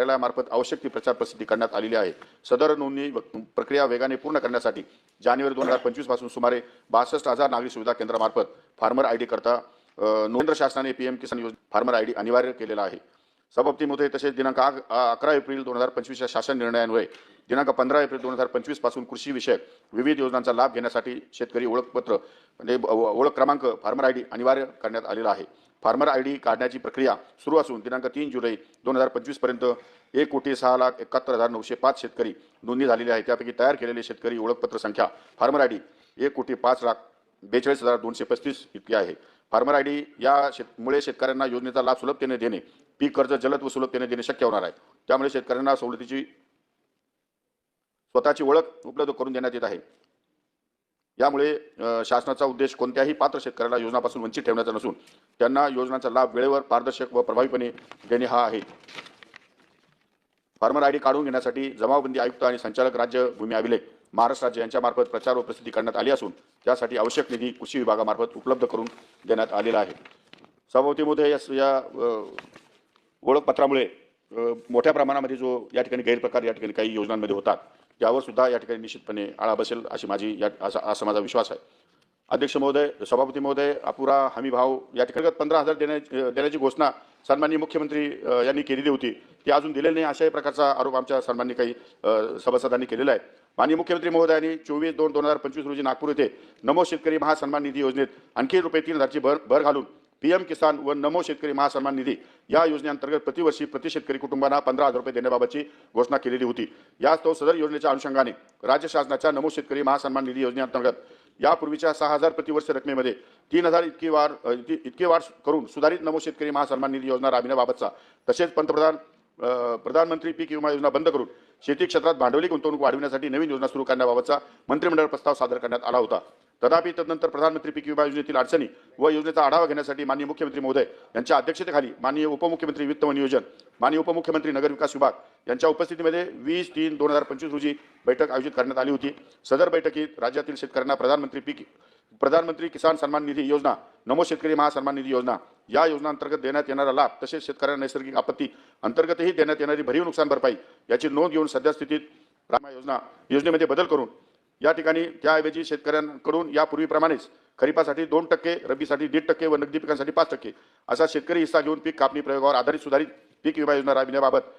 कार्यालयामार्फत आवश्यक ती प्रचार प्रसिद्धी करण्यात आलेली आहे. सदर नोंदणी प्रक्रिया वेगाने पूर्ण करण्यासाठी जानेवारी दोन हजार पंचवीसपासून सुमारे बासष्ट हजार नागरी सुविधा केंद्रामार्फत फार्मर आय डी करता अ, केंद्र शासनाने पीएम किसान योजना फार्मर आय डी अनिवार्य केलेला आहे. सभापतीमध्ये तसेच दिनांक अकरा एप्रिल दोन हजार पंचवीसच्या शासन निर्णयांमुळे दिनांक पंधरा एप्रिल दोन हजार पंचवीसपासून कृषी विषयक विविध योजनांचा लाभ घेण्यासाठी शेतकरी ओळखपत्र म्हणजे ब- ओळख क्रमांक फार्मर आय डी अनिवार्य करण्यात आलेला आहे. फार्मर आय डी काढण्याची प्रक्रिया सुरू असून दिनांक तीन जुलै दोन हजार पंचवीसपर्यंत एक कोटी सहा लाख एकाहत्तर हजार नऊशे पाच शेतकरी नोंदणी झालेली आहे. त्यापैकी तयार केलेले शेतकरी ओळखपत्र संख्या फार्मर आय डी एक कोटी पाच लाख बेचाळीस हजार दोनशे पस्तीस इतकी आहे. फार्मर आय डी या शेतमुळे शेतकऱ्यांना योजनेचा लाभ सुलभतेने देणे पीक कर्ज जलद व सुलभतेने देणे शक्य होणार आहे. त्यामुळे शेतकऱ्यांना सवलतीची स्वतःची ओळख उपलब्ध करून देण्यात येत आहे. यामुळे शासनाचा उद्देश कोणत्याही पात्र शेतकऱ्याला योजनापासून वंचित ठेवण्याचा नसून त्यांना योजनांचा लाभ वेळेवर पारदर्शक व प्रभावीपणे देणे हा आहे. फार्मर आय डी काढून घेण्यासाठी जमावबंदी आयुक्त आणि संचालक राज्य भूमी अभिलेख महाराष्ट्र राज्य यांच्यामार्फत प्रचार व प्रसिद्धी करण्यात आली असून त्यासाठी आवश्यक निधी कृषी विभागामार्फत उपलब्ध करून देण्यात आलेला आहे. सभापतीमध्ये या या ओळखपत्रामुळे मोठ्या प्रमाणामध्ये जो या ठिकाणी गैरप्रकार या ठिकाणी काही योजनांमध्ये होतात यावर सुद्धा या ठिकाणी निश्चितपणे आळा बसेल अशी माझी या असा असा माझा विश्वास आहे. अध्यक्ष महोदय सभापती महोदय अपुरा हमी भाव या ठिकाणी पंधरा हजार देण्या देण्याची घोषणा सन्माननीय मुख्यमंत्री यांनी केलेली होती ती अजून दिलेली नाही अशाही प्रकारचा आरोप आमच्या सन्मान्य काही सभासदांनी केलेला आहे. माननीय मुख्यमंत्री महोदयांनी चोवीस दोन दोन हजार पंचवीस रोजी नागपूर येथे नमो शेतकरी महासन्मान निधी योजनेत आणखी रुपये तीन हजारची भर भर घालून पी एम किसान व नमो शेतकरी महासन्मान निधी या योजनेअंतर्गत प्रतिवर्षी प्रति शेतकरी कुटुंबांना पंधरा हजार रुपये देण्याबाबतची घोषणा केलेली होती. यास्तव सदर योजनेच्या अनुषंगाने राज्य शासनाच्या नमो शेतकरी महासन्मान निधी योजनेअंतर्गत यापूर्वीच्या सहा हजार प्रतिवर्ष रकमेमध्ये तीन हजार इतकी वाढ इतकी वार वाढ करून सुधारित नमो शेतकरी महासन्मान निधी योजना राबविण्याबाबतचा तसेच पंतप्रधान प्रधानमंत्री पीक विमा योजना बंद करून शेती क्षेत्रात भांडवली गुंतवणूक वाढविण्यासाठी नवीन योजना सुरू करण्याबाबतचा मंत्रिमंडळ प्रस्ताव सादर करण्यात आला होता. तथापि तदनंतर प्रधानमंत्री पीक विमा योजनेतील अडचणी व योजनेचा आढावा घेण्यासाठी माननीय मुख्यमंत्री महोदय यांच्या अध्यक्षतेखाली माननीय उपमुख्यमंत्री वित्त व नियोजन माननीय उपमुख्यमंत्री नगर विकास विभाग यांच्या उपस्थितीमध्ये वीस तीन दोन हजार पंचवीस रोजी बैठक आयोजित करण्यात आली होती. सदर बैठकीत राज्यातील शेतकऱ्यांना प्रधानमंत्री पीक प्रधानमंत्री किसान सन्मान निधी योजना नमो शेतकरी महासन्मान निधी योजना. या योजनांतर्गत देण्यात येणारा लाभ तसेच शेतकऱ्यांना नैसर्गिक आपत्ती अंतर्गतही देण्यात येणारी भरीव नुकसान भरपाई याची नोंद घेऊन सद्यस्थितीत रामा योजना योजनेमध्ये बदल करून या ठिकाणी त्याऐवजी शेतकऱ्यांकडून यापूर्वीप्रमाणेच खरीपासाठी दोन टक्के रब्बीसाठी दीड टक्के व नगदी पिकांसाठी पाच टक्के असा शेतकरी हिस्सा घेऊन पीक कापणी प्रयोगावर आधारित सुधारित पीक विमा योजना राबविण्याबाबत